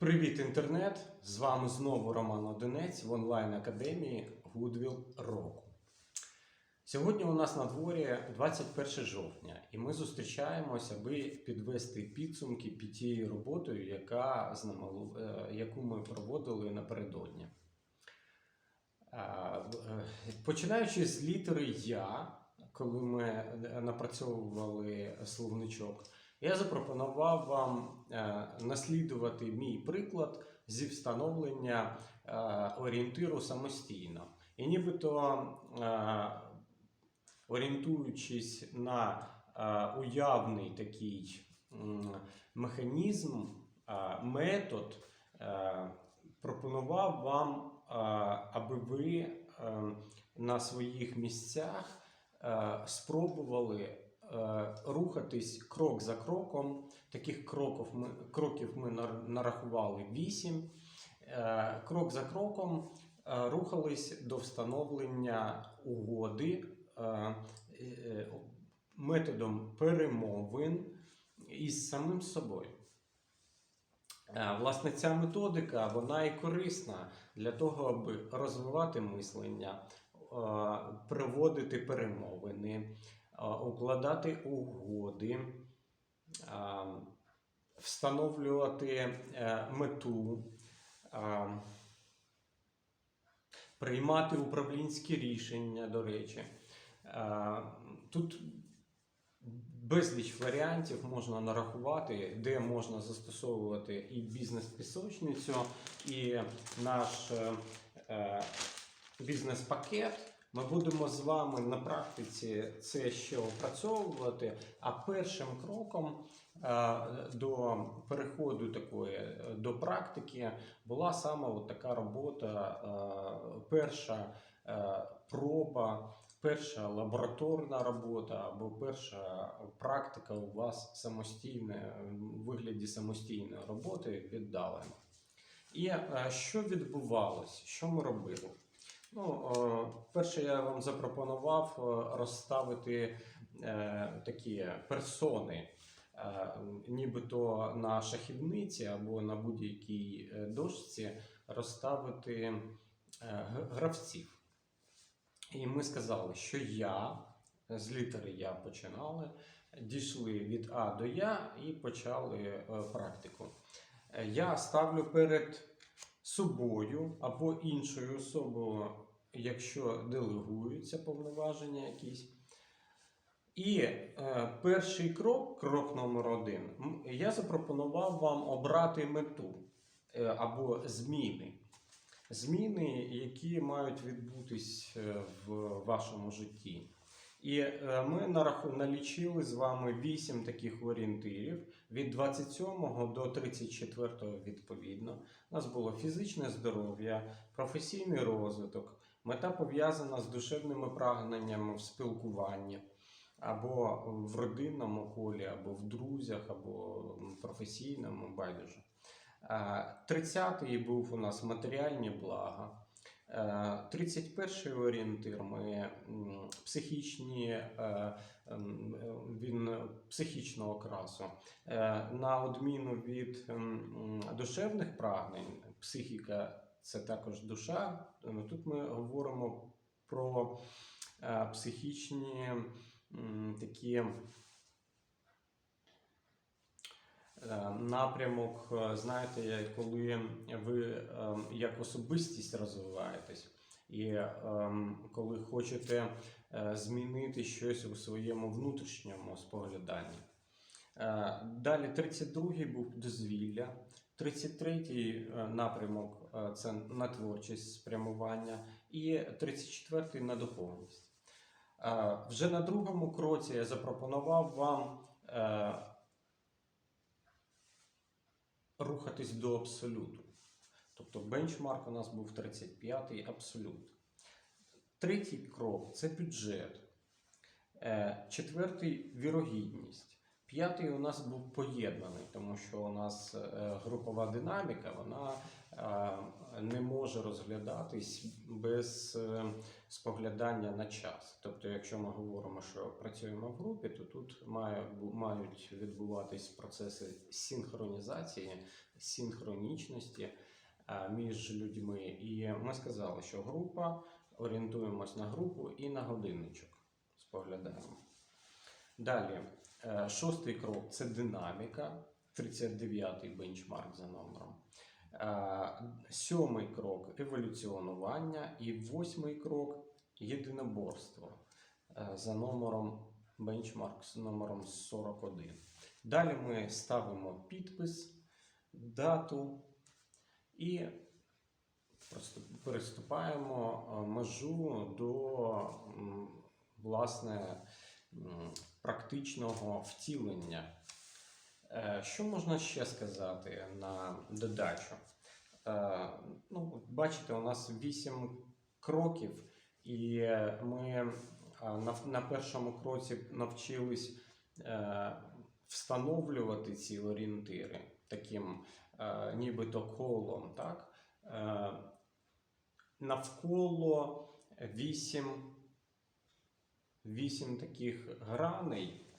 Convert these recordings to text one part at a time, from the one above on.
Привіт, інтернет! З вами знову Роман Одинець в онлайн-академії Goodwill року. Сьогодні у нас на дворі 21 жовтня, і ми зустрічаємося, аби підвести підсумки під тією роботою, яка е, яку ми проводили напередодні. В- е, Починаючи з літери Я, коли ми е, напрацьовували словничок, я запропонував вам е, наслідувати мій приклад зі встановлення е, орієнтиру самостійно. І нібито е, орієнтуючись на уявний такий механізм, метод, пропонував вам, аби ви на своїх місцях спробували рухатись крок за кроком. Таких кроків ми, кроків ми нарахували 8. Е, Крок за кроком е, рухались до встановлення угоди е, е, методом перемовин із самим собою. Е, Власне, ця методика вона і корисна для того, аби розвивати мислення, е, проводити перемовини, е, укладати угоди, встановлювати е, мету, приймати управлінські рішення, до речі. Тут безліч варіантів можна нарахувати, де можна застосовувати і бізнес-пісочницю, і наш е, е, бізнес-пакет. Ми будемо з вами на практиці це ще опрацьовувати. А першим кроком е, до переходу такої до практики була саме от така робота, е, перша е, проба, перша лабораторна робота або перша практика у вас самостійна в вигляді самостійної роботи віддалено. І що відбувалось? Що ми робили? Ну, е, перше, я вам запропонував е, розставити е, такі персони, нібито на шахівниці або на будь-якій дошці розставити гравців. І ми сказали, що я з літери Я починали, дійшли від А до Я і почали практику. Я ставлю перед собою або іншою особою, якщо делегуються повноваження якісь. І е, перший крок, крок номер один, я запропонував вам обрати мету е, або зміни. Зміни, які мають відбутись е, в вашому житті. І е, ми налічили з вами 8 таких орієнтирів від 27 до 34 відповідно. У нас було фізичне здоров'я, професійний розвиток, мета пов'язана з душевними прагненнями в спілкуванні, або в родинному колі, або в друзях, або м, професійному байдуже. Е, 30-й був у нас матеріальні блага. Е, 31-й орієнтир ми психічні, е, ем, е, він психічного окрасу. Е, На відміну від ем, душевних прагнень, психіка це також душа. Е, Тут ми говоримо про е, психічні такі е, напрямок, е, знаєте, коли ви е, як особистість розвиваєтесь, і е, коли хочете е, змінити щось у своєму внутрішньому спогляданні. Е, Далі 32-й був дозвілля, 33-й е, напрямок е, це на творчість спрямування, і 34-й на духовність. Е, Вже на другому кроці я запропонував вам е, рухатись до абсолюту. Тобто бенчмарк у нас був 35-й абсолют. Третій крок це бюджет. Е, Четвертий вірогідність. П'ятий у нас був поєднаний, тому що у нас е, групова динаміка вона не може розглядатись без е, споглядання на час. Тобто, якщо ми говоримо, що працюємо в групі, то тут мають відбуватись процеси синхронізації, синхронічності між людьми. І ми сказали, що група орієнтуємось на групу і на годинничок споглядаємо. Далі, е, шостий крок це динаміка, 39-й бенчмарк за номером. Е, Сьомий крок еволюціонування і восьмий крок єдиноборство е, за номером бенчмарк з номером 41. Далі ми ставимо підпис, дату і переступаємо е, межу до власне практичного втілення. Е, Що можна ще сказати на додачу? Е, Ну, бачите, у нас вісім кроків, і ми е, на, першому кроці навчились встановлювати ці орієнтири таким нібито колом. Так? Навколо вісім, вісім таких граней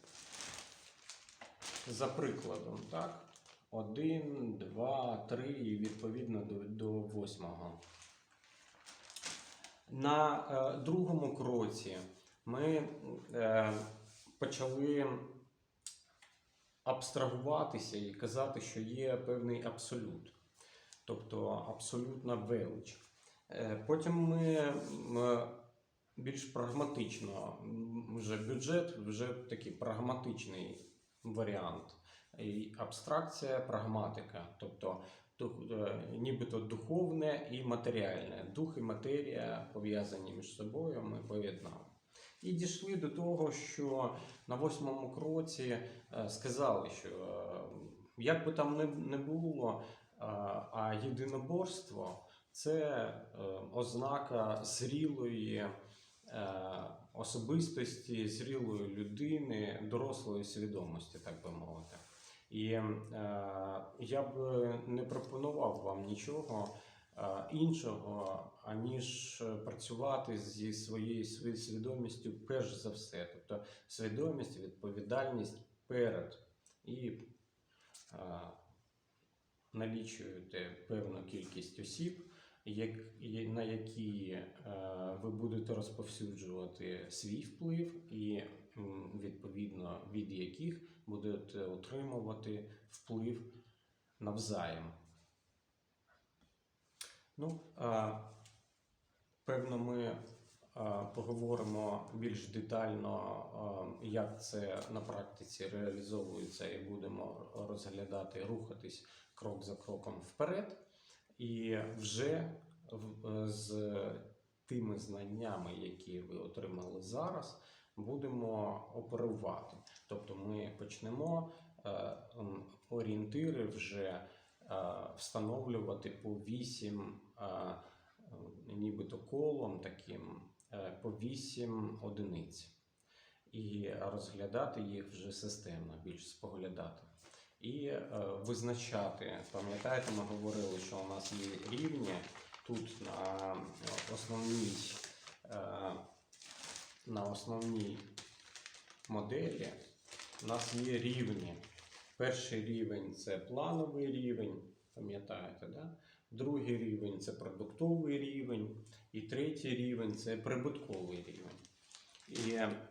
за прикладом, так? Один, два, три і відповідно до, до восьмого. На е, другому кроці ми е, почали абстрагуватися і казати, що є певний абсолют, тобто абсолютна велич. Е, Потім ми м, більш прагматично, вже бюджет, вже такий прагматичний варіант. І абстракція, прагматика, тобто е, нібито духовне і матеріальне. Дух і матерія пов'язані між собою, ми поєднали. І дійшли до того, що на восьмому кроці е, сказали, що е, як би там не, було, а єдиноборство це ознака зрілої особистості, зрілої людини, дорослої свідомості, так би мовити. І е, я б не пропонував вам нічого е, іншого, аніж працювати зі своєю свідомістю перш за все. Тобто свідомість, відповідальність перед і е, налічуєте певну кількість осіб, на які е, ви будете розповсюджувати свій вплив, і відповідно від яких будете отримувати вплив навзаєм. Ну, а, певно, ми а, поговоримо більш детально, як це на практиці реалізовується, і будемо розглядати, рухатись крок за кроком вперед. І вже в- з тими знаннями, які ви отримали зараз, будемо оперувати. Тобто ми почнемо е, орієнтири вже е, встановлювати по вісім, е, е, нібито колом таким, е, по вісім одиниць. І розглядати їх вже системно, більш споглядати. І е, визначати, пам'ятаєте, ми говорили, що у нас є рівні тут на основній, е, на основній моделі у нас є рівні. Перший рівень це плановий рівень, пам'ятаєте, да? другий рівень це продуктовий рівень, і третій рівень це прибутковий рівень. І е,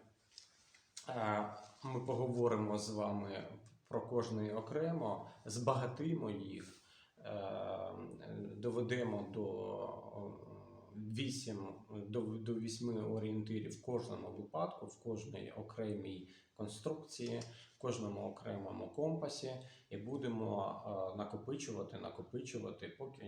ми поговоримо з вами про кожний окремо, збагатимо їх, е, доведемо до вісім до, до вісьми орієнтирів в кожному випадку, в кожній окремій конструкції, в кожному окремому компасі, і будемо е, накопичувати, накопичувати, поки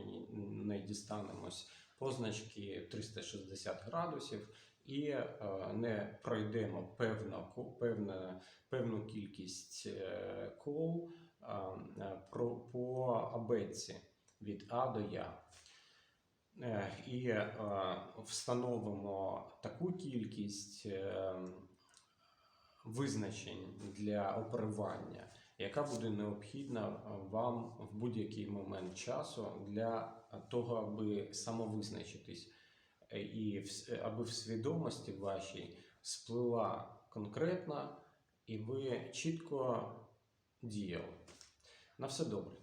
не дістанемось позначки 360 градусів і е, не пройдемо певно, ко- певне, певну кількість е, кол е, по абетці від А до Я. І встановимо таку кількість визначень для оперування, яка буде необхідна вам в будь-який момент часу для того, аби самовизначитись, і в- аби в свідомості вашій сплила конкретна, і ви чітко діяли. На все добре.